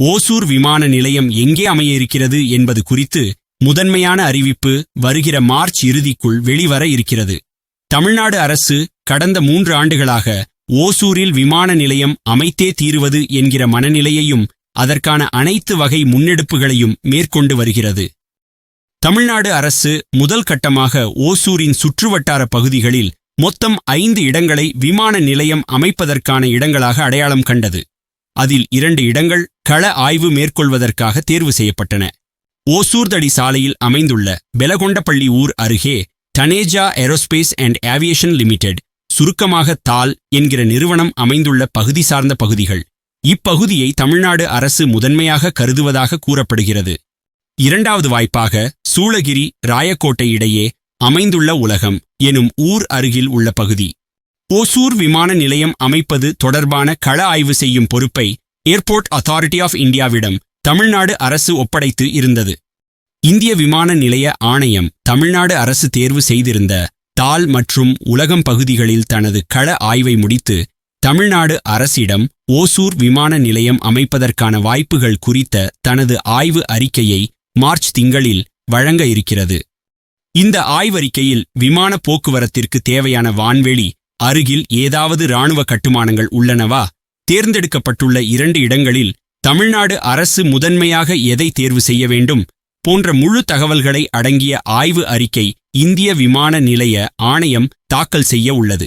ஓசூர் விமான நிலையம் எங்கே அமைய இருக்கிறது என்பது குறித்து முதன்மையான அறிவிப்பு வருகிற மார்ச் இறுதிக்குள் வெளிவர இருக்கிறது. தமிழ்நாடு அரசு கடந்த மூன்று ஆண்டுகளாக ஓசூரில் விமான நிலையம் அமைத்தே தீருவது என்கிற மனநிலையையும் அதற்கான அனைத்து வகை முன்னெடுப்புகளையும் மேற்கொண்டு வருகிறது. தமிழ்நாடு அரசு முதல் கட்டமாக ஓசூரின் சுற்றுவட்டார பகுதிகளில் மொத்தம் ஐந்து இடங்களை விமான நிலையம் அமைப்பதற்கான இடங்களாக அடையாளம் கண்டது. அதில் இரண்டு இடங்கள் கள ஆய்வு மேற்கொள்வதற்காக தேர்வு செய்யப்பட்டன. ஓசூர்தடி சாலையில் அமைந்துள்ள பெலகொண்டப்பள்ளி ஊர் அருகே Taneja aerospace and aviation limited சுருக்கமாக தால் என்கிற நிறுவனம் அமைந்துள்ள பகுதி சார்ந்த பகுதிகள். இப்பகுதியை தமிழ்நாடு அரசு முதன்மையாக கருதுவதாக கூறப்படுகிறது. இரண்டாவது வாய்ப்பாக சூளகிரி ராயக்கோட்டை இடையே அமைந்துள்ள உலகம் எனும் ஊர் அருகில் உள்ள பகுதி. ஓசூர் விமான நிலையம் அமைப்பது தொடர்பான கள ஆய்வு செய்யும் பொறுப்பை ஏர்போர்ட் அத்தாரிட்டி ஆஃப் இந்தியாவிடம் தமிழ்நாடு அரசு ஒப்படைத்து இருந்தது. இந்திய விமான நிலைய ஆணையம் தமிழ்நாடு அரசு தேர்வு செய்திருந்த தால் மற்றும் உலகம் பகுதிகளில் தனது கள ஆய்வை முடித்து தமிழ்நாடு அரசிடம் ஓசூர் விமான நிலையம் அமைப்பதற்கான வாய்ப்புகள் குறித்த தனது ஆய்வு அறிக்கையை மார்ச் திங்களில் வழங்க இருக்கிறது. இந்த ஆய்வறிக்கையில் விமான போக்குவரத்திற்கு தேவையான வான்வெளி அருகில் ஏதாவது இராணுவ கட்டுமானங்கள் உள்ளனவா? தேர்ந்தெடுக்கப்பட்டுள்ள இரண்டு இடங்களில் தமிழ்நாடு அரசு முதன்மையாக எதை தேர்வு செய்ய வேண்டும் போன்ற முழு தகவல்களை அடங்கிய ஆய்வு அறிக்கை இந்திய விமான நிலைய ஆணையம் தாக்கல் செய்ய உள்ளது.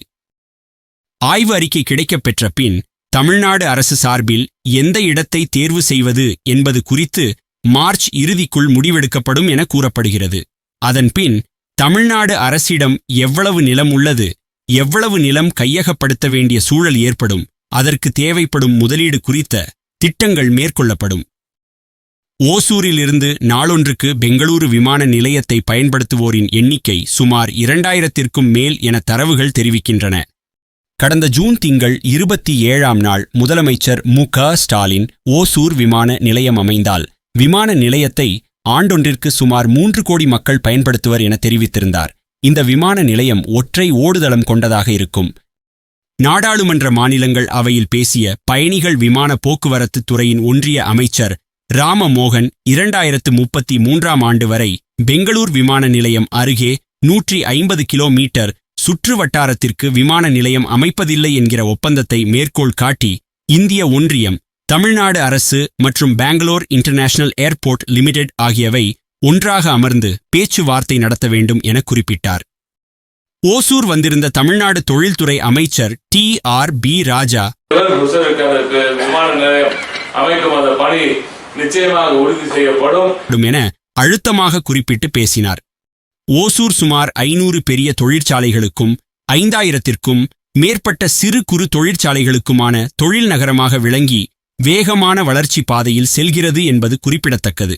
ஆய்வு அறிக்கை கிடைக்கப் பெற்ற பின் தமிழ்நாடு அரசு சார்பில் எந்த இடத்தை தேர்வு செய்வது என்பது குறித்து மார்ச் இறுதிக்குள் முடிவெடுக்கப்படும் என கூறப்படுகிறது. அதன்பின் தமிழ்நாடு அரசிடம் எவ்வளவு நிலம் உள்ளது எவ்வளவு நிலம் கையகப்படுத்த வேண்டிய சூழல் ஏற்படும் அதற்கு தேவைப்படும் முதலீடு குறித்த திட்டங்கள் மேற்கொள்ளப்படும். ஓசூரிலிருந்து நாளொன்றுக்கு பெங்களூரு விமான நிலையத்தை பயன்படுத்துவோரின் எண்ணிக்கை சுமார் இரண்டாயிரத்திற்கும் மேல் என தரவுகள் தெரிவிக்கின்றன. கடந்த ஜூன் திங்கள் இருபத்தி ஏழாம் நாள் முதலமைச்சர் மு. க. ஸ்டாலின் ஓசூர் விமான நிலையம் அமைந்தால் விமான நிலையத்தை ஆண்டொன்றிற்கு சுமார் மூன்று கோடி மக்கள் பயன்படுத்துவர் என தெரிவித்திருந்தார். இந்த விமான நிலையம் ஒற்றை ஓடுதளம் கொண்டதாக இருக்கும். நாடாளுமன்ற மாநிலங்கள் அவையில் பேசிய பயணிகள் விமான போக்குவரத்து துறையின் ஒன்றிய அமைச்சர் ராமமோகன் இரண்டாயிரத்து முப்பத்தி மூன்றாம் ஆண்டு வரை பெங்களூர் விமான நிலையம் அருகே நூற்றி ஐம்பது கிலோமீட்டர் சுற்று வட்டாரத்திற்கு விமான நிலையம் அமைப்பதில்லை என்கிற ஒப்பந்தத்தை மேற்கோள் காட்டி இந்திய ஒன்றியம் தமிழ்நாடு அரசு மற்றும் பெங்களூர் இன்டர்நேஷனல் ஏர்போர்ட் லிமிடெட் ஆகியவை ஒன்றாக அமர்ந்து பேச்சுவார்த்தை நடத்த வேண்டும் என குறிப்பிட்டார். ஓசூர் வந்திருந்த தமிழ்நாடு தொழில்துறை அமைச்சர் டி ஆர் பி ராஜா. என அழுத்தமாக குறிப்பிட்டு பேசினார். ஓசூர் சுமார் ஐநூறு பெரிய தொழிற்சாலைகளுக்கும் ஐந்தாயிரத்திற்கும் மேற்பட்ட சிறு குறு தொழிற்சாலைகளுக்குமான தொழில் நகரமாக விளங்கி வேகமான வளர்ச்சி பாதையில் செல்கிறது என்பது குறிப்பிடத்தக்கது.